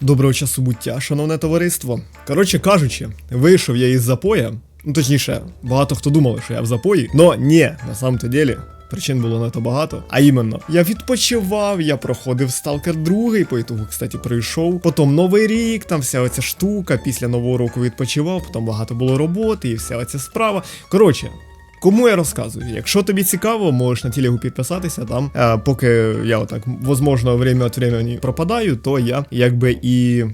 Доброго часу буття, шановне товариство. Коротше кажучи, вийшов я із запоя. Ну точніше, багато хто думав, що я в запої. Но ні, на самом-то ділі. Причин було не то багато. А іменно, я відпочивав, я проходив Сталкер 2, по ітогу, кстати, пройшов. Потім Новий рік, там вся оця штука. Після Нового року відпочивав, потім багато було роботи і вся оця справа. Коротше. Кому я розказую? Якщо тобі цікаво, можеш на телегу підписатися там. Е, поки я отак, возможно, время від времени пропадаю, то я якби і.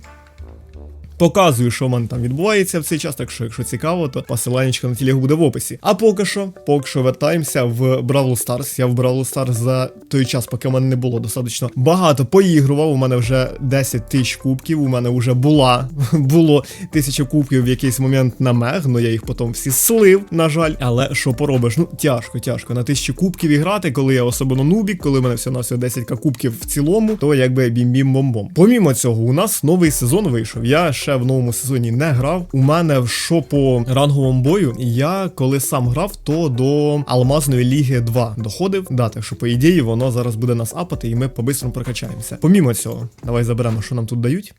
Показую, що в мене там відбувається в цей час, так що, якщо цікаво, то посилання на телегу буде в описі. А поки що, поки що вертаємося в Бравл Старс. Я в Бравл Старс за той час, поки в мене не було достатньо багато поігрував. У мене вже 10 тисяч кубків. У мене вже була було тисяча кубків в якийсь момент на мег, але я їх потім всі слив, на жаль. Але що поробиш? Ну тяжко, тяжко. На тисячу кубків іграти, коли я особливо нубік, коли в мене все на все 10 кубків в цілому, то якби бім-бім-бом-бом. Помімо цього, у нас новий сезон вийшов. Я ще в новому сезоні не грав. У мене що по ранговому бою, я коли сам грав, то до Алмазної ліги 2 доходив. Да, так що по ідеї воно зараз буде нас апати, і ми по-бистрому прокачаємося. Помімо цього, давай заберемо, що нам тут дають.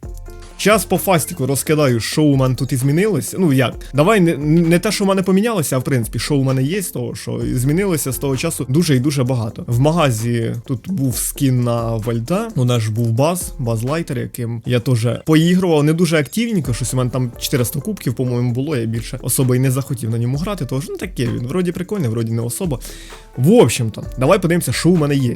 Час по фастіку розкидаю, що у мене тут і змінилося. Ну як? Давай не, не те, що в мене помінялося, а в принципі, що у мене є, з того, що змінилося з того часу дуже і дуже багато. В магазі тут був скін на Вальда, у нас ж був баз, базлайтер, яким я теж поігрував не дуже активненько, щось у мене там 400 кубків, по-моєму, було. Я більше особо і не захотів на ньому грати, тож ну таке він. Вроді прикольний, вроді не особо. В общем-то, давай подивимося, що у мене є.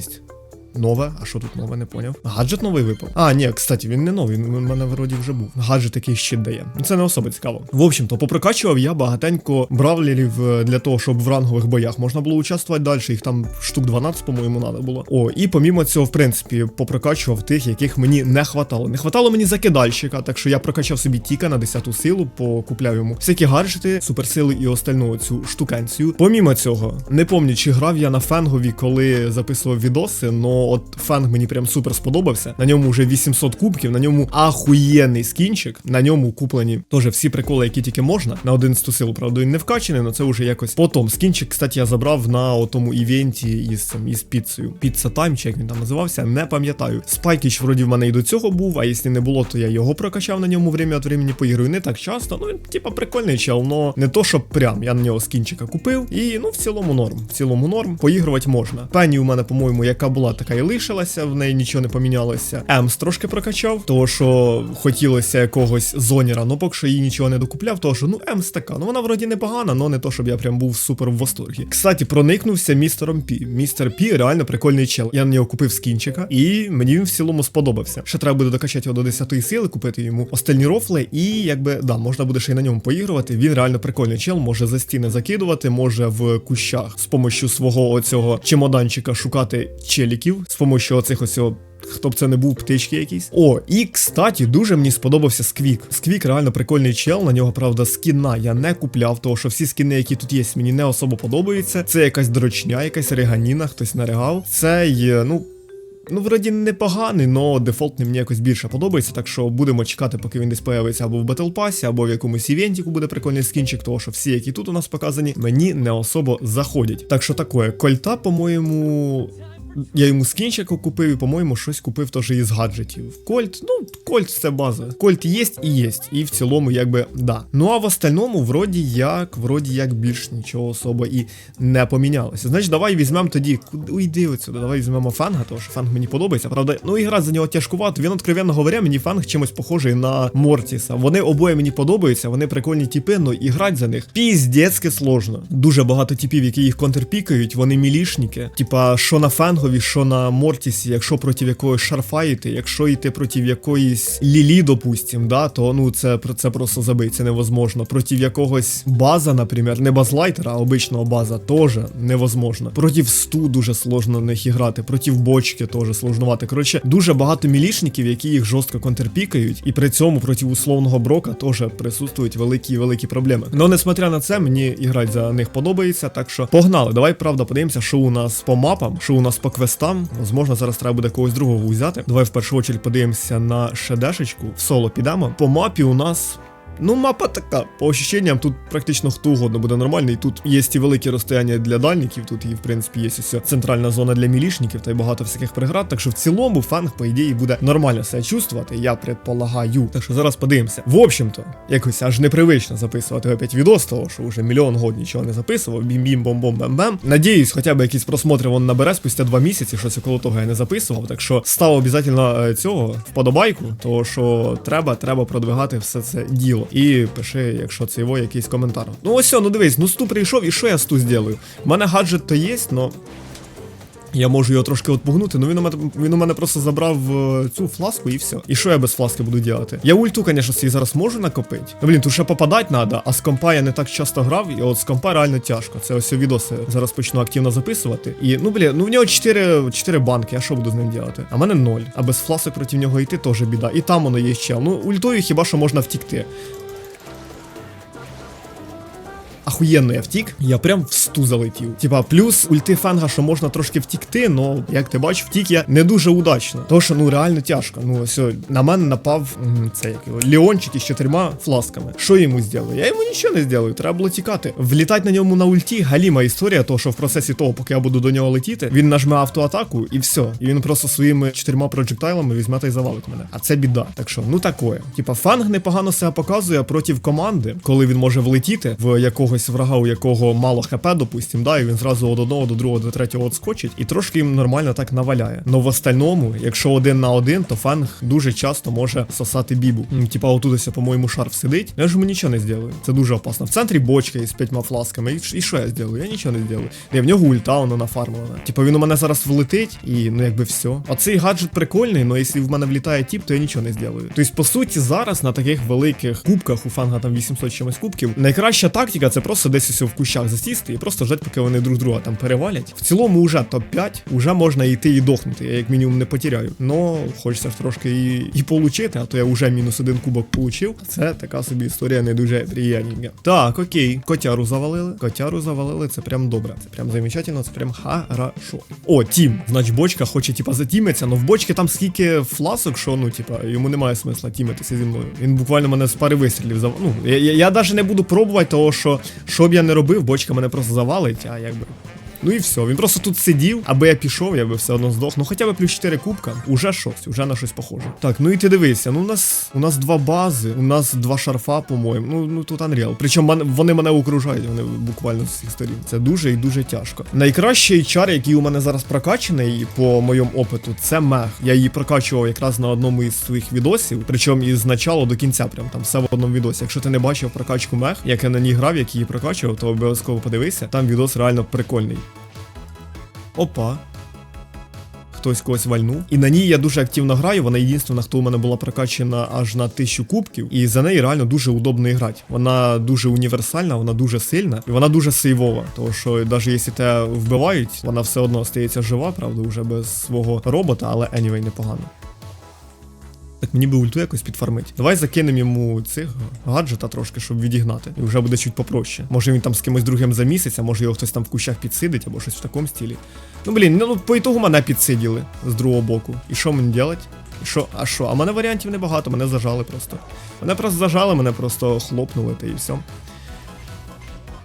Нове, а що тут нове, не поняв. Гаджет новий випав. А, ні, кстати, він не новий, він у мене вроді вже був. Гаджет який щит дає. Ну, Це не особо цікаво. В общем-то, попрокачував я багатенько бравлерів е, для того, щоб в рангових боях можна було участвувати далі. Їх там штук 12, по-моєму, треба було. О, і помімо цього, в принципі, попрокачував тих, яких мені не хватало. Не хватало мені закидальщика, так що я прокачав собі тіка на 10 силу, покупляв йому всякі гаджети, суперсили і остальну цю штукенцію. Помімо цього, не пам'ятаю, чи грав я на фенгові, коли записував відоси, но от фенг мені прям супер сподобався. На ньому вже 800 кубків, на ньому ахуєнний скінчик. На ньому куплені теж всі приколи, які тільки можна. На 11 силу, правда, він не вкачений, але це вже якось потом. Скінчик, кстати, я забрав на отому івенті із із піцею. Піца Тайм, чи як він там називався, не пам'ятаю. Спайкіч вроді в мене і до цього був, а якщо не було, то я його прокачав на ньому время від времени поіграю. Не так часто. Ну він типа прикольний чел, но не то, щоб прям я на нього скінчика купив. І ну в цілому норм. В цілому норм. Поігрувати можна. Пені у мене, по-моєму, яка була, така і лишилася, в неї нічого не помінялося. Емс трошки прокачав, того що хотілося якогось зоніра, ну поки що їй нічого не докупляв, того що ну Емс така. Ну вона вроді непогана, але не то, щоб я прям був супер в восторгі. Кстати, проникнувся містером Пі. Містер Пі реально прикольний чел. Я на нього купив скінчика, і мені він в цілому сподобався. Ще треба буде докачати його до 10 сили, купити йому остальні рофли, і якби да, можна буде ще й на ньому поігрувати. Він реально прикольний чел, може за стіни закидувати, може в кущах з помощью свого оцього чемоданчика шукати челіків, з помощью оцих ось Хто б це не був птички якісь. О, і кстати, дуже мені сподобався Сквік. Сквік реально прикольний чел. На нього, правда, скіна я не купляв, тому що всі скіни, які тут є, мені не особо подобаються. Це якась дрочня, якась реганіна, хтось наригав. Це є, ну. Ну, вроді непоганий, но дефолтний мені якось більше подобається, так що будемо чекати, поки він десь появиться або в Battle Pass, або в якомусь івентіку буде прикольний скінчик, тому що всі, які тут у нас показані, мені не особо заходять. Так що таке, кольта, по-моєму. Я йому скінчик купив і, по-моєму, щось купив теж із гаджетів. Кольт, ну, кольт це база. Кольт є і є. І в цілому, якби, да. Ну а в остальному, вроді як, вроді як більш нічого особо і не помінялося. Значить, давай візьмемо тоді. Куди уйди отсюди, давай візьмемо фанга, тому що фанг мені подобається. Правда, ну і гра за нього тяжкувато. Він, откровенно говоря, мені фанг чимось похожий на Мортіса. Вони обоє мені подобаються, вони прикольні тіпи, ну і грати за них піздецьки сложно. Дуже багато типів, які їх контрпікають, вони мілішники. Типа, що на фангові, що на Мортісі, якщо проти якогось шарфаїти, якщо йти проти якоїсь Лілі, допустим, да, то ну це це просто забить, це невозможно. Проти якогось база, наприклад, не базлайтера, а обичного база, теж невозможно. Проти сту дуже сложно на них іграти, проти бочки теж сложнувати. Коротше, дуже багато мілішників, які їх жорстко контрпікають, і при цьому проти условного брока теж присутствують великі великі проблеми. Но несмотря на це, мені іграти за них подобається, так що погнали. Давай правда подивимося, що у нас по мапам, що у нас по квестам. Возможно, зараз треба буде когось другого взяти. Давай в першу очередь подивимося на шедешечку. В соло підемо. По мапі у нас Ну, мапа така. По ощущенням, тут практично хто угодно буде нормальний. Тут є і великі розстояння для дальників, тут і в принципі є ось центральна зона для мілішників та й багато всяких преград. Так що в цілому фанг, по ідеї, буде нормально себе чувствувати, я предполагаю. Так що зараз подивимося. В общем-то, якось аж непривично записувати опять відос, того що вже мільйон год нічого не записував. Бім-бім, бом-бом, бем-бем. Надіюсь, хоча б якісь просмотри він набере спустя два місяці, що це коло того я не записував. Так що став обов'язково цього вподобайку, того що треба, треба продвигати все це діло. І пиши, якщо це його якийсь коментар. Ну ось, ну дивись, ну сту прийшов, і що я сту зроблю? У мене гаджет то є, но. Я можу його трошки отпугнути, ну він у мене він у мене просто забрав е, цю фласку і все. І що я без фласки буду робити? Я ульту, звісно, собі зараз можу накопити. Ну блін, тут ще попадати треба, а з компа я не так часто грав, і от з компа реально тяжко. Це ось відоси зараз почну активно записувати. І ну блін, ну в нього 4, 4 банки, я що буду з ним робити? А мене 0. А без фласок проти нього йти теж біда. І там воно є ще. Ну, ультою хіба що можна втікти. Ахуєнно я втік, я прям в сту залетів. Типа, плюс ульти фенга, що можна трошки втікти, но як ти бачиш, втік я не дуже удачно. Тому що ну реально тяжко. Ну ось на мене напав це як його Леончик із чотирма фласками. Що йому зробив? Я йому нічого не зроблю, треба було тікати. Влітати на ньому на ульті галіма історія, того що в процесі того, поки я буду до нього летіти, він нажме автоатаку і все. І він просто своїми чотирма проджектайлами візьме та й завалить мене. А це біда. Так що, ну такое. Типа, фанг непогано себе показує проти команди, коли він може влетіти в якогось врага, у якого мало хп, допустим, да, і він зразу від одного до другого до третього отскочить, і трошки їм нормально так наваляє. Но в остальному, якщо один на один, то фанг дуже часто може сосати бібу. Типа, отут ось, по-моєму, шарф сидить. Я ж йому нічого не зроблю. Це дуже опасно. В центрі бочка із п'ятьма фласками. І, і що я зроблю? Я нічого не зроблю. Я в нього ульта, воно нафармлена. Типа він у мене зараз влетить, і ну якби все. А цей гаджет прикольний, але якщо в мене влітає тіп, то я нічого не зроблю. Тобто, по суті, зараз на таких великих кубках у фанга там 800 чимось кубків, найкраща тактика це просто десь ось в кущах засісти і просто ждати, поки вони друг друга там перевалять. В цілому вже топ-5, вже можна йти і дохнути. Я як мінімум не потеряю. Но хочеться ж трошки і, і получити, а то я вже мінус один кубок получив. Це така собі історія не дуже приємненька. Так, окей, котяру завалили. Котяру завалили, це прям добре. Це прям замечательно, це прям хорошо. О, тім. Значить, бочка хоче, типа, затімитися, але в бочки там скільки фласок, що ну, типа, йому немає смисла тімитися зі мною. Він буквально мене з пари вистрілів зав... Ну, я навіть не буду пробувати, того що що б я не робив, бочка мене просто завалить, а якби. Ну і все. Він просто тут сидів, аби я пішов, я би все одно здох. Ну хоча б плюс 4 кубка, уже щось, уже на щось похоже. Так, ну і ти дивися, ну у нас у нас два бази, у нас два шарфа, по-моєму. Ну, ну тут Unreal. Причому вони мене окружають, вони буквально з всіх сторін. Це дуже і дуже тяжко. Найкращий чар, який у мене зараз прокачаний по моєму опиту, це мех. Я її прокачував якраз на одному із своїх відосів, причому із начала до кінця, прям там все в одному відосі. Якщо ти не бачив прокачку мех, як я на ній грав, як її прокачував, то обов'язково подивися. Там відос реально прикольний. Опа. Хтось когось вальнув. І на ній я дуже активно граю. Вона єдинственна, хто у мене була прокачена аж на 1000 кубків. І за неї реально дуже удобно грати. Вона дуже універсальна, вона дуже сильна і вона дуже сейвова. Тому що навіть якщо те вбивають, вона все одно стається жива, правда, вже без свого робота, але anyway, непогано. Мені би ульту якось підфармить. Давай закинемо йому цих гаджета трошки, щоб відігнати. І вже буде чуть попроще. Може він там з кимось другим за місяць, а може його хтось там в кущах підсидить або щось в такому стілі. Ну блін, ну по ітогу мене підсиділи з другого боку. І що мені делать? І що? А що? А мене варіантів небагато, мене зажали просто. Мене просто зажали, мене просто хлопнули та і все.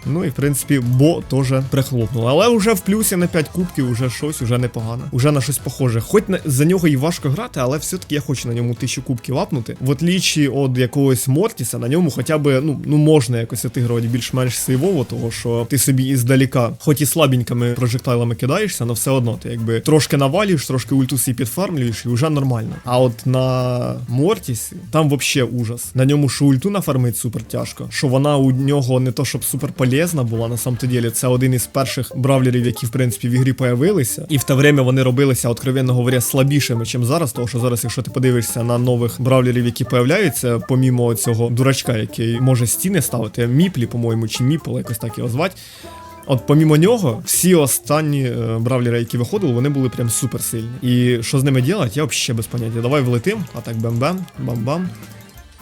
Ну і в принципі, бо теж прихлопнуло. Але вже в плюсі на 5 кубків, уже щось, уже непогано. Уже на щось похоже. Хоч на, за нього і важко грати, але все-таки я хочу на ньому 1000 кубків лапнути. В отлічі від якогось Мортіса, на ньому хоча б ну, ну можна якось отигрувати більш-менш сейвово, того що ти собі іздаліка, хоч і слабенькими прожектайлами кидаєшся, але все одно ти якби трошки навалюєш, трошки ульту собі підфармлюєш і вже нормально. А от на Мортісі там вообще ужас. На ньому що ульту нафармить супер тяжко, що вона у нього не то щоб супер полезна була на самом ділі. Це один із перших бравлерів, які в принципі в ігрі появилися. І в те время вони робилися, откровенно говоря, слабішими, ніж зараз. Тому що зараз, якщо ти подивишся на нових бравлерів, які появляються, помімо цього дурачка, який може стіни ставити, міплі, по-моєму, чи міпл, якось так його звати. От помімо нього, всі останні е, бравлери, які виходили, вони були прям супер сильні. І що з ними робити, я взагалі без поняття. Давай влетим, а так бам-бам, бам-бам.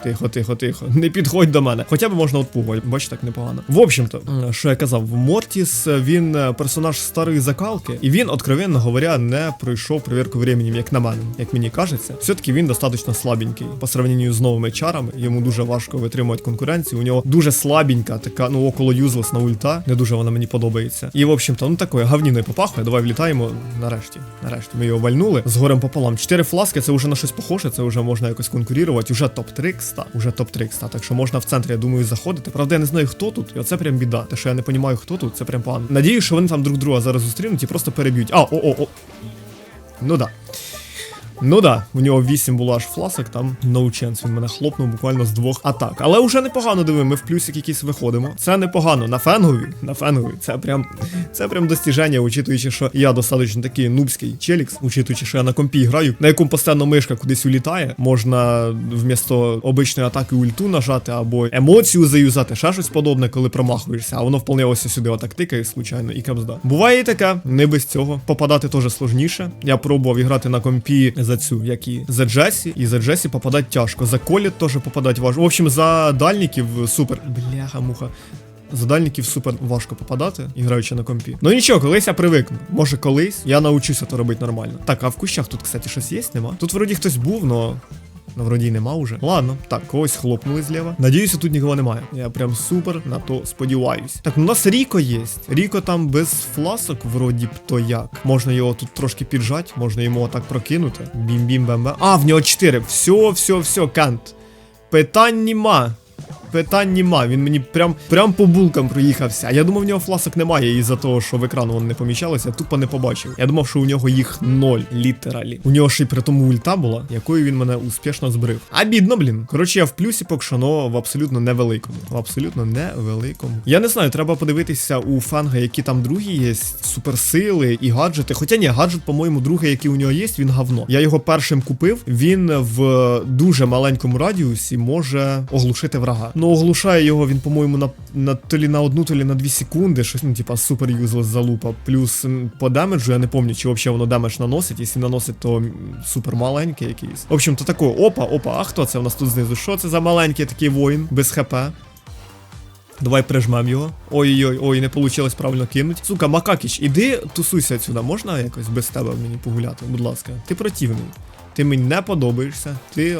Тихо, тихо, тихо. Не підходь до мене. Хоча б можна отпугувати, Бач, так непогано. В общем-то, е, що я казав, Мортіс е, він е, персонаж старої закалки, і він, откровенно говоря, не пройшов перевірку временем, як на мене, як мені кажеться. Все-таки він достатньо слабенький. По сравненню з новими чарами, йому дуже важко витримувати конкуренцію. У нього дуже слабенька, така, ну около юзлесна ульта. Не дуже вона мені подобається. І в общем-то, ну такою гавніною попахує. Давай влітаємо. Нарешті. Нарешті ми його вальнули з горем пополам. Чотири фласки це вже на щось похоже, це вже можна якось конкурувати. Уже топ-трикс. 300, уже топ 300, так що можна в центрі, я думаю, заходити. Правда, я не знаю, хто тут, і оце прям біда. Те, що я не розумію, хто тут, це прям погано. Надію, що вони там друг друга зараз зустрінуть і просто переб'ють. А, о-о-о. Ну да. Ну да, у нього 8 було аж фласок, там no chance, він мене хлопнув буквально з двох атак. Але вже непогано диви, ми в плюсик якийсь виходимо. Це непогано. На фенгові, на фенгові, це прям це прям достіження, учитуючи, що я достатньо такий нубський челікс, учитуючи, що я на компі граю, на якому постійно мишка кудись улітає. Можна вмісто обичної атаки ульту нажати або емоцію заюзати, ще щось подобне, коли промахуєшся, а воно вполне ось сюди отак тикає, случайно, і капзда. Буває і таке, не без цього. Попадати теж сложніше. Я пробував грати на компі за цю, як і за Джесі, і за Джесі попадати тяжко. За Колі теж попадати важко. В общем, за дальників супер. Бляха, муха. За дальників супер важко попадати, іграючи на компі. Ну нічого, колись я привикну. Може колись я научуся то робити нормально. Так, а в кущах тут, кстати, щось є, нема? Тут вроді хтось був, но. Ну, вроді й нема уже. Ладно, так, когось хлопнули зліва. Надіюся, тут нікого немає. Я прям супер на то сподіваюсь. Так, ну у нас Ріко є. Ріко там без фласок, вроді б то як. Можна його тут трошки піджати, можна йому отак прокинути. Бім-бім бем бем А, в нього 4. Все, все, все, кант. Питань нема. Питань нема, він мені прям прям по булкам проїхався. Я думав, в нього фласок немає із-за того, що в екрану воно не помічалося, тупо не побачив. Я думав, що у нього їх ноль, літералі. У нього ще й при тому ульта була, якою він мене успішно збрив. А бідно, блін. Коротше, я в плюсі поки що, но в абсолютно невеликому. В абсолютно невеликому. Я не знаю, треба подивитися у фанга, які там другі є, суперсили і гаджети. Хоча ні, гаджет, по-моєму, другий, який у нього є, він говно. Я його першим купив. Він в дуже маленькому радіусі може оглушити врага. Ну, оглушає його він, по-моєму, на, на то лі на одну, то лі на дві секунди. Щось, ну, типа, супер юзлес залупа. Плюс по демеджу, я не пам'ятаю, чи взагалі воно демедж наносить. Якщо наносить, то супер маленький якийсь. В общем, то такое, опа, опа, а хто це у нас тут знизу? Що це за маленький такий воїн без хп? Давай прижмем його. Ой-ой-ой, ой, не вийшло правильно кинуть. Сука, Макакіч, іди тусуйся сюди. Можна якось без тебе мені погуляти, будь ласка. Ти противний. Ти мені не подобаєшся. Ти.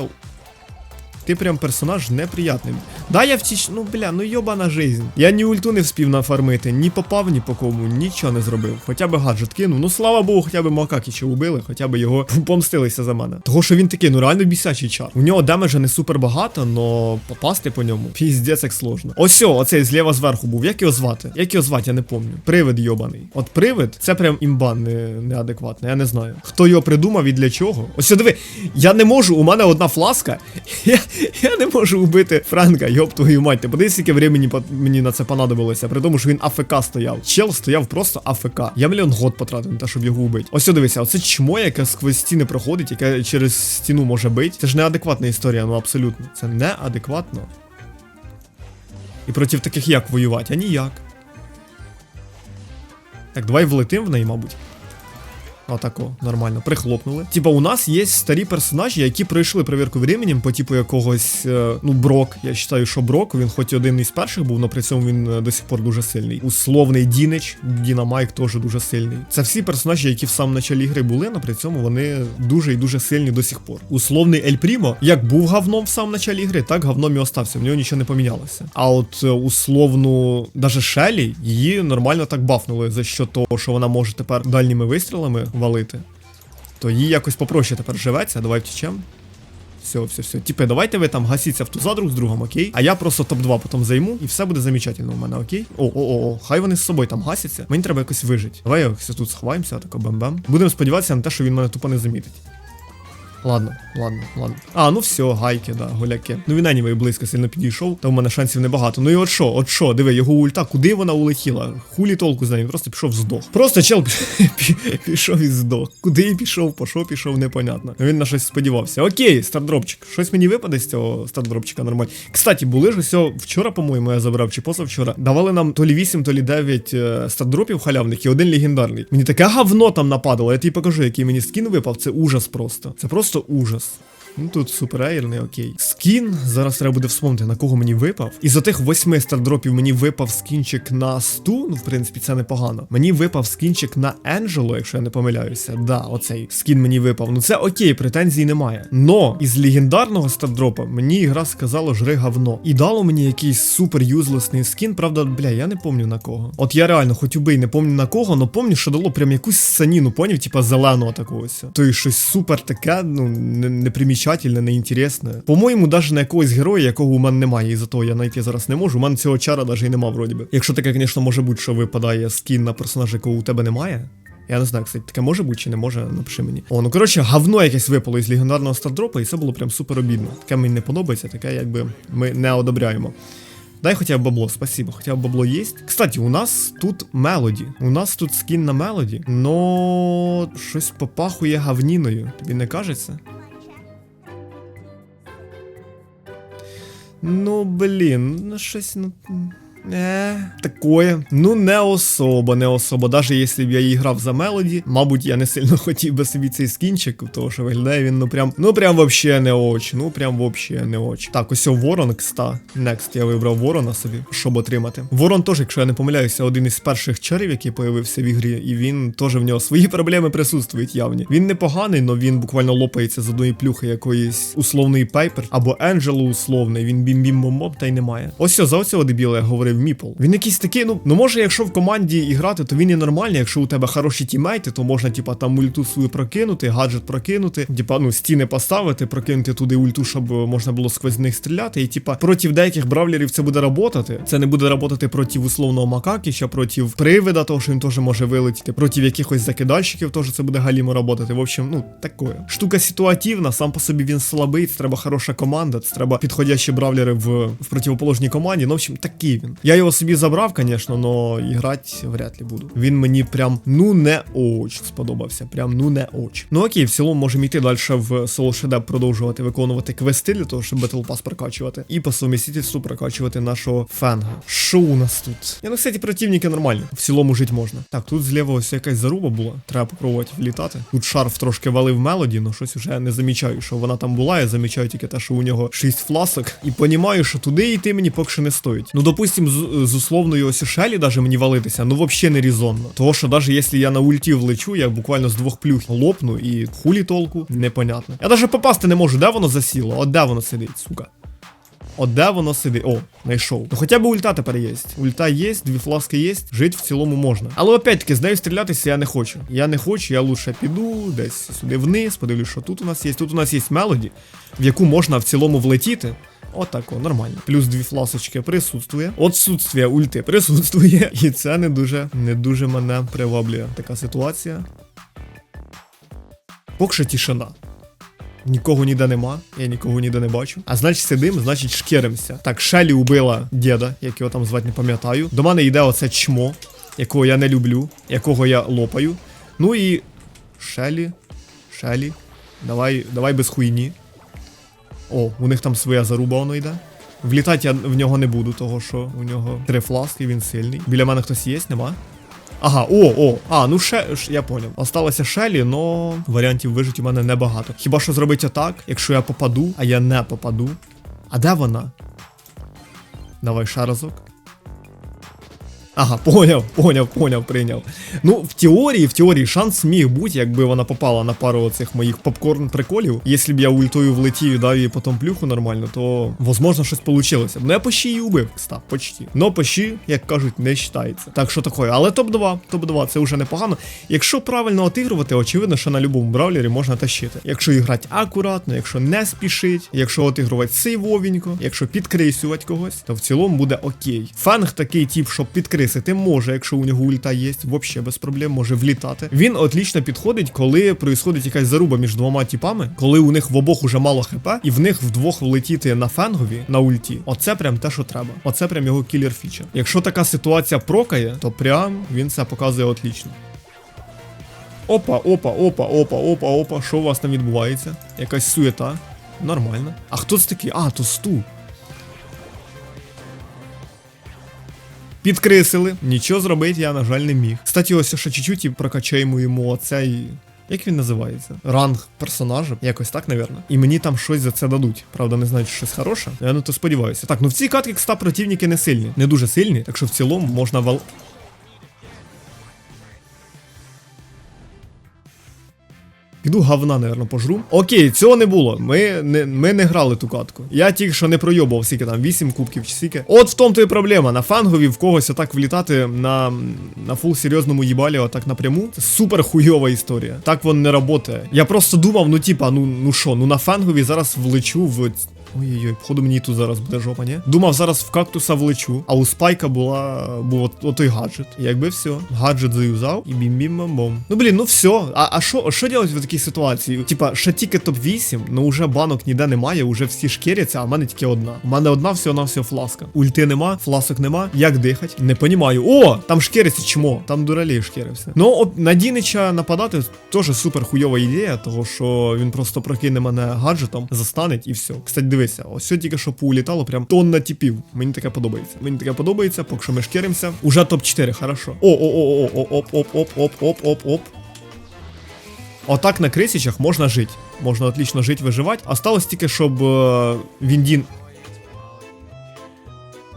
Ти прям персонаж неприятний. Да, я втіч. Ну бля, ну йобана жизнь. Я ні ульту не вспів нафармити, ні попав ні по кому, нічого не зробив. Хоча б гаджет кинув. Ну слава Богу, хоча б Макакіча убили, хоча б його помстилися за мене. Того, що він такий, ну реально бісячий чар. У нього демеджа не супер багато, но попасти по ньому піздець як сложно. Ось оцей зліва зверху був. Як його звати? Як його звати, я не пам'ятаю. Привид йобаний. От привид, це прям імбан не, неадекватний, я не знаю. Хто його придумав і для чого? Ось диви, я не можу, у мене одна фласка. Я, я не можу убити Франка, йоб твою мать. Ти подивись, скільки времени мені на це понадобилося, при тому, що він АФК стояв. Чел стояв просто АФК. Я мільйон год потратив на те, щоб його убити. Ось дивися, оце чмо, яке сквозь стіни проходить, яке через стіну може бити. Це ж неадекватна історія, ну абсолютно. Це неадекватно. І проти таких як воювати? А ніяк. Так, давай влетим в неї, мабуть. Отако, нормально, прихлопнули. Типа, у нас є старі персонажі, які пройшли перевірку временем по типу якогось, е, ну, Брок. Я вважаю, що Брок, він хоч і один із перших був, але при цьому він е, до сих пор дуже сильний. Условний Дінич, Дінамайк теж дуже сильний. Це всі персонажі, які в самому началі гри були, але при цьому вони дуже і дуже сильні до сих пор. Условний Ель Прімо, як був говном в самому началі гри, так говном і остався. В нього нічого не помінялося. А от е, условну, даже Шелі, її нормально так бафнули за що того, що вона може тепер дальніми вистрілами валити. То їй якось попроще тепер живеться, давай втічем. Все, все, все. Типи, давайте ви там гасіться в туза друг з другом, окей? А я просто топ-2 потім займу, і все буде замечательно у мене, окей? О, о, о, о, хай вони з собою там гасяться. Мені треба якось вижити. Давай якось тут сховаємося, тако бем-бем. Будемо сподіватися на те, що він мене тупо не замітить. Ладно, ладно, ладно. А, ну все, гайки, да, гуляки. Ну він anyway близько сильно підійшов, та в мене шансів небагато. Ну і от що, от що, диви, його ульта, куди вона улетіла? Хулі толку з нею, просто пішов здох. Просто чел пі- пішов і здох. Куди пішов, по що пішов, непонятно. Він на щось сподівався. Окей, стардропчик. Щось мені випаде з цього стардропчика нормально. Кстати, були ж ось вчора, по-моєму, я забрав, чи позавчора. Давали нам то лі 8, то лі 9 е, стардропів халявних і один легендарний. Мені таке говно там нападало. Я тобі покажу, який мені скін випав. Це ужас просто. Це просто ужас. Ну тут суперейрний, окей. Скін. Зараз треба буде вспомнити, на кого мені випав. Із отих восьми стардропів мені випав скінчик на Сту. Ну, в принципі, це непогано. Мені випав скінчик на Енджело, якщо я не помиляюся. Да, оцей скін мені випав. Ну це окей, претензій немає. Но із легендарного стардропа мені гра сказала жри говно. І дало мені якийсь супер юзлесний скін. Правда, бля, я не помню на кого. От я реально, хоч убий, не помню на кого, но помню, що дало прям якусь саніну, поняв, типа зеленого такого. ось. То є щось супер таке, ну не- непримічательне, неінтересне. По-моєму, навіть на якогось героя, якого у мене немає, і за того я знайти зараз не можу. У мене цього чара навіть і нема, вроді би. Якщо таке, звісно, може бути, що випадає скін на персонажа, якого у тебе немає. Я не знаю, кстати, таке може бути чи не може, напиши мені. О, ну коротше, говно якесь випало із легендарного стардропа, і це було прям супер обідно. Таке мені не подобається, таке якби ми не одобряємо. Дай хоча б бабло, спасибо, хоча б бабло є. Кстати, у нас тут мелоді. У нас тут скін на мелоді, но щось попахує гавніною. Тобі не кажеться? Ну, блін, ну щось, ну. Е, такое. Ну, не особо, не особо. Даже якщо б я і грав за мелоді, мабуть, я не сильно хотів би собі цей скінчик, тому що виглядає він, ну прям, ну прям вообще не очі. Ну прям вообще не очі. Так, ось Ворон, кста. Next, я вибрав Ворона собі, щоб отримати. Ворон теж, якщо я не помиляюся, один із перших чарів, який появився в ігрі, і він теж в нього свої проблеми присутствують явні. Він непоганий, але він буквально лопається з одної плюхи якоїсь условної пейпер або Енджелу условний. Він бім-бім бомбом та й немає. Ось за оцього дебіла я говорив Міпл. Він якийсь такий, ну, ну може, якщо в команді і то він і нормальний. Якщо у тебе хороші тімейти, то можна, типа, там ульту свою прокинути, гаджет прокинути, типа, ну, стіни поставити, прокинути туди ульту, щоб можна було сквозь них стріляти. І типа проти деяких бравлерів це буде работати. Це не буде работати проти условного макакіща, проти привида, того, що він теж може вилетіти, проти якихось закидальщиків теж це буде галімо работати. В общем, ну такое. Штука ситуативна, сам по собі він слабий, це треба хороша команда, це треба підходящі бравлери в, в противоположній команді. Ну, в общем, такий він. Я його собі забрав, звісно, но грати вряд ли буду. Він мені прям ну не очень сподобався. Прям ну не очень. Ну окей, в цілому можемо йти далі в Soul Shadab продовжувати виконувати квести для того, щоб Battle Pass прокачувати. І по совмістительству прокачувати нашого фенга. Що у нас тут? Я ну, кстати, противники нормальні. В цілому жити можна. Так, тут зліва ось якась заруба була. Треба попробувати влітати. Тут шарф трошки валив мелоді, але щось уже не замічаю, що вона там була. Я замічаю тільки те, що у нього 6 фласок. І понімаю, що туди йти мені поки що не стоїть. Ну, допустим, з, з условної ось шелі даже мені валитися, ну вообще не різонно. Того, що навіть якщо я на ульті влечу, я буквально з двох плюх лопну і хулі толку, непонятно. Я навіть попасти не можу, де воно засіло, от де воно сидить, сука. От де воно сидить? О, знайшов. Ну хоча б ульта тепер є. Ульта є, дві фласки є, жити в цілому можна. Але опять-таки, з нею стрілятися я не хочу. Я не хочу, я лучше піду десь сюди вниз, подивлюсь, що тут у нас є. Тут у нас є мелоді, в яку можна в цілому влетіти. Отако, нормально. Плюс дві фласочки присутствує. Отсутствие ульти присутствує. І це не дуже, не дуже мене приваблює. Така ситуація. Поки що тишина. Нікого ніде нема, я нікого ніде не бачу. А значить сидим, значить шкіримося. Так, Шелі убила діда, як його там звати, не пам'ятаю. До мене йде оце чмо, якого я не люблю, якого я лопаю. Ну і. Шелі. Шелі. Давай, давай без хуйні. О, у них там своя заруба воно йде. Влітати я в нього не буду, того що у нього три фласки, він сильний. Біля мене хтось є, нема? Ага, о, о, а, ну ще, я поняв. Осталося Шелі, но варіантів вижити у мене небагато. Хіба що зробити атак, якщо я попаду, а я не попаду. А де вона? Давай ще разок. Ага, поняв, поняв, поняв, прийняв. Ну, в теорії, в теорії, шанс міг бути, якби вона попала на пару оцих моїх попкорн приколів. Якщо б я ультою влетів і дав їй потім плюху нормально, то возможно щось б. Ну я почти її убив, кстати, почти. Но почти, як кажуть, не вважається. Так що таке. Але топ-2, топ-2 це вже непогано. Якщо правильно отигрувати, очевидно, що на будь-якому браулері можна тащити. Якщо і грати акуратно, якщо не спішить, якщо отигрувати сейвовенько, якщо підкрисювати когось, то в цілому буде окей. Фанг такий тип, щоб підкрисити може, якщо у нього ульта є, взагалі без проблем може влітати. Він отлично підходить, коли происходить якась заруба між двома типами, коли у них в обох уже мало хп, і в них вдвох влетіти на фенгові на ульті. Оце прям те, що треба. Оце прям його кілер фіча. Якщо така ситуація прокає, то прям він це показує отлично. Опа, опа, опа, опа, опа, опа. Що у вас там відбувається? Якась суєта. Нормально. А хто це такий? А, то сту. Підкрисили. Нічого зробити я, на жаль, не міг. Кстати, ось ще чуть-чуть і прокачаємо йому оцей. Як він називається? Ранг персонажа, якось так, навірно. І мені там щось за це дадуть. Правда, не знаю, чи щось хороше. Я на то сподіваюся. Так, ну в цій катки кста противники не сильні, не дуже сильні, так що в цілому можна вал. Піду говна, напевно, пожру. Окей, цього не було. Ми не, ми не грали ту катку. Я тільки що не пройобував, скільки там, 8 кубків чи скільки. От в тому то і проблема. На фангові в когось отак влітати на, на фул серйозному їбалі, отак напряму. Це супер хуйова історія. Так воно не працює. Я просто думав, ну типа, ну ну що, ну на фангові зараз влечу в. Ой-ой-ой, походу мені тут зараз буде жопа, ні? Думав, зараз в кактуса влечу, а у спайка була був от, отой гаджет. Якби все, гаджет заюзав і бім-бім-бом-бом. Ну блін, ну все. А а що що в такій ситуації? Типа, ще тільки топ-8, ну вже банок ніде немає, уже всі шкіряться, а в мене тільки одна. У мене одна всього на всього фласка. Ульти нема, фласок нема. Як дихать? Не понімаю. О, там шкіриться чмо, там дуралей шкірився. Ну, на Дінича нападати теж супер хуйова ідея, того що він просто прокине мене гаджетом, застанеть і все. Кстати, дивися, ось сьогодні тільки що поулітало, прям тонна типів. Мені таке подобається. Мені таке подобається, поки що ми шкіримося. Уже топ-4, хорошо. О, о, о, о, о, оп, оп, оп, оп, оп, оп, оп. Отак на крисічах можна жити. Можна отлично жити, виживати. Осталось тільки, щоб е, Віндін.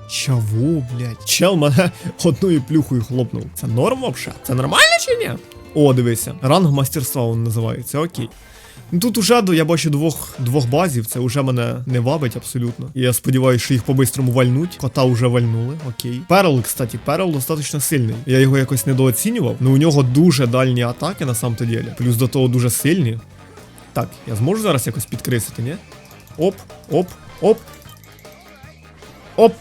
Чого, блядь? Чел мене одною плюхою хлопнув. Це норм вообще? Це нормально чи ні? О, дивися. Ранг мастерства він називається, окей. Ну тут уже я бачу двох, двох базів, це вже мене не вабить абсолютно. І я сподіваюся, що їх по-бистрому вальнуть. Кота вже вальнули, окей. Перл, кстати, Перл достатньо сильний. Я його якось недооцінював, але у нього дуже дальні атаки на самом-то ділі. Плюс до того дуже сильні. Так, я зможу зараз якось підкрисити, ні? Оп, оп, оп. Оп.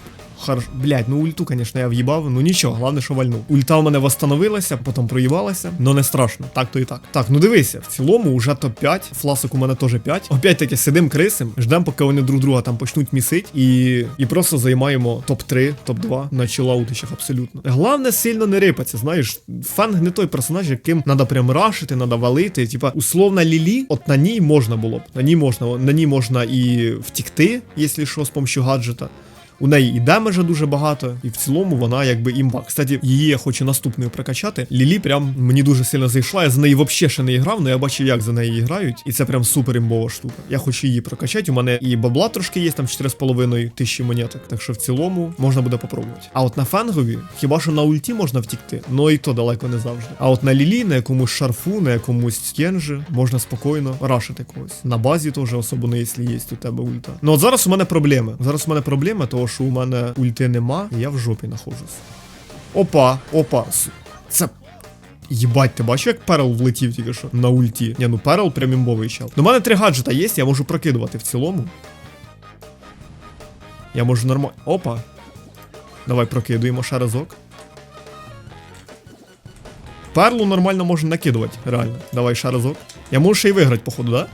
Хорош. Блять, ну ульту, конечно, я в'їбав, ну нічого, головне, що вальнув. Ульта у мене восстановилася, потім проїбалася, но не страшно. Так то і так. Так, ну дивися, в цілому вже топ-5, фласок у мене теж 5. Опять таки сидим крисим, ждемо, поки вони друг друга там почнуть місить, і, і просто займаємо топ-3, топ-2 на чилаутичах абсолютно. Головне сильно не рипаться, знаєш, фанг не той персонаж, яким треба прям рашити, треба валити. Типа, условна Лілі, от на ній можна було б. На ній можна, на ній можна і втікти, якщо що, з помощью гаджета. У неї і демеджа дуже багато, і в цілому вона якби імба. Кстати, її я хочу наступною прокачати. Лілі прям мені дуже сильно зайшла. Я за неї взагалі ще не грав, але я бачив, як за неї грають. І це прям супер імбова штука. Я хочу її прокачати. У мене і бабла трошки є, там 4,5 тисячі монеток. Так що в цілому можна буде попробувати. А от на фенгові, хіба що на ульті можна втікти, ну і то далеко не завжди. А от на лілі, на якомусь шарфу, на якомусь стенжі, можна спокійно рашити когось. На базі теж, особливо, якщо є у тебе ульта. Ну от зараз у мене проблеми. Зараз у мене проблема, того що у мене ульти нема, я в жопі нахожусь. Опа, опа. Це. Єбать, ти бачиш, як Перл влетів тільки що на ульті. Ні, ну Перл прям імбовий чел. До мене три гаджета є, я можу прокидувати в цілому. Я можу нормально. Опа. Давай прокидуємо ще разок. Перлу нормально можна накидувати, реально. Давай ще разок. Я можу ще й виграти, походу, да?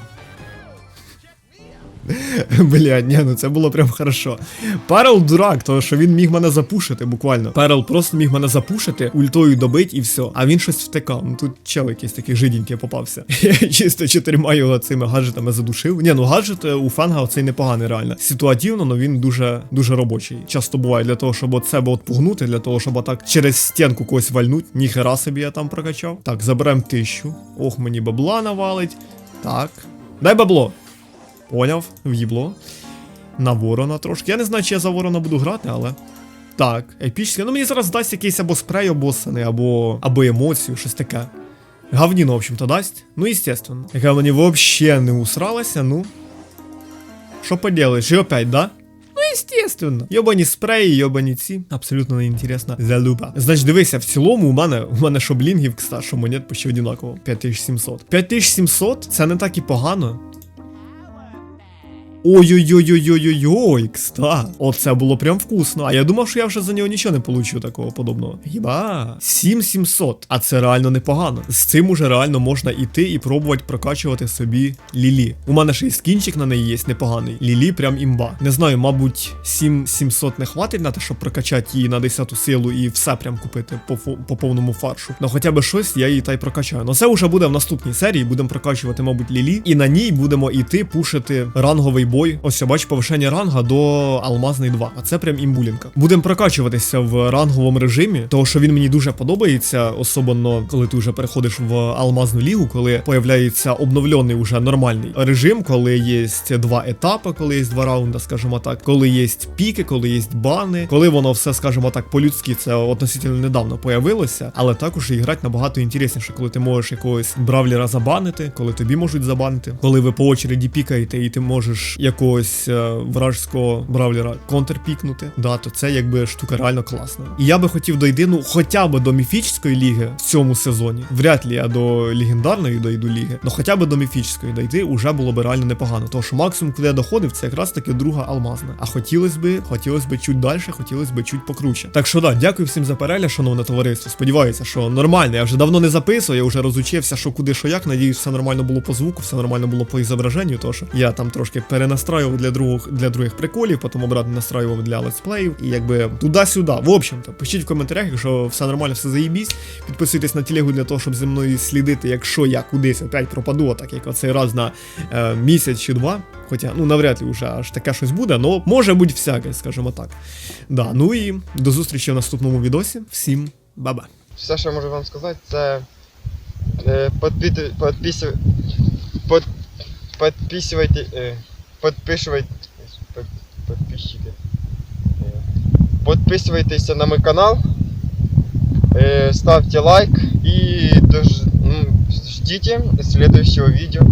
Бля, ні, ну це було прям хорошо. Перл дурак, тому що він міг мене запушити, буквально. Перл просто міг мене запушити, ультою добить і все. А він щось втекав. Ну тут чел якийсь такий жиденький попався. Я чисто чотирма його цими гаджетами задушив. Ні, ну гаджет е, у фанга оцей непоганий реально. Ситуативно, але він дуже дуже робочий. Часто буває для того, щоб от себе от пугнути, для того, щоб отак через стінку когось вальнуть. Ніхера собі я там прокачав. Так, заберемо тисячу. Ох, мені бабла навалить. Так. Дай бабло. Поняв, в'їбло. На ворона трошки. Я не знаю, чи я за ворона буду грати, але. Так, епічне. Ну мені зараз дасть якийсь або спрей обоссаний, або або емоцію, щось таке. Говніно, в общем-то, дасть. Ну, естественно. Яка мені вообще не усралася, ну. Що поделаєш? І опять, да? Ну, естественно. Йобані спреї, йобані ці. Абсолютно неінтересна залупа. Значить, дивися, в цілому у мене, у мене що блінгів, кстати, що монет почти одинаково. 5700. 5700 це не так і погано. Ой-ой-ой-ой-ой-ой, кста. Оце було прям вкусно. А я думав, що я вже за нього нічого не получу такого подобного. Хіба? 7700. А це реально непогано. З цим уже реально можна іти і пробувати прокачувати собі Лілі. У мене ще й скінчик на неї є непоганий. Лілі прям імба. Не знаю, мабуть, 7700 не хватить на те, щоб прокачати її на 10 силу і все прям купити по, по повному фаршу. Ну хоча б щось я її та й прокачаю. Ну це вже буде в наступній серії. Будемо прокачувати, мабуть, Лілі. І на ній будемо іти пушити ранговий бой. Ось я бачу повишення ранга до Алмазний 2. А це прям імбулінка. Будемо прокачуватися в ранговому режимі, тому що він мені дуже подобається, особливо коли ти вже переходиш в Алмазну лігу, коли появляється обновлений уже нормальний режим, коли є два етапи, коли є два раунди, скажімо так, коли є піки, коли є бани, коли воно все, скажімо так, по-людськи, це относительно недавно появилося, але також і грати набагато інтересніше, коли ти можеш якогось бравлера забанити, коли тобі можуть забанити, коли ви по очереді пікаєте, і ти можеш якогось е, вражського бравлера контрпікнути. Да, то це якби штука реально класна. І я би хотів дойти, ну хоча б до міфічної ліги в цьому сезоні. Вряд ли я до легендарної дойду ліги, але хоча б до міфічної дойти уже було б реально непогано. Тому що максимум, куди я доходив, це якраз таки друга алмазна. А хотілось би, хотілось би чуть далі, хотілось би чуть покруче. Так що да, дякую всім за перегляд, шановне товариство. Сподіваюся, що нормально. Я вже давно не записував, я вже розучився, що куди, що як. Надіюсь, все нормально було по звуку, все нормально було по ізображенню. Тож я там трошки перенастраював для других для других приколів, потім обратно настраював для летсплеїв. І якби туди-сюди. В общем-то, пишіть в коментарях, якщо все нормально, все заїбісь. Підписуйтесь на телегу для того, щоб зі мною слідити, якщо я кудись опять пропаду, так як оцей раз на е, місяць чи два. Хоча, ну навряд ли вже аж таке щось буде, але може бути всяке, скажімо так. Да, ну і до зустрічі в наступному відосі. Всім ба-ба. Все, що я можу вам сказати, це е, подписывайте, е, подписывайте, под, подписчики. Е, Подписывайтеся на мой канал, е, ставьте лайк и ну, ждите следующего видео.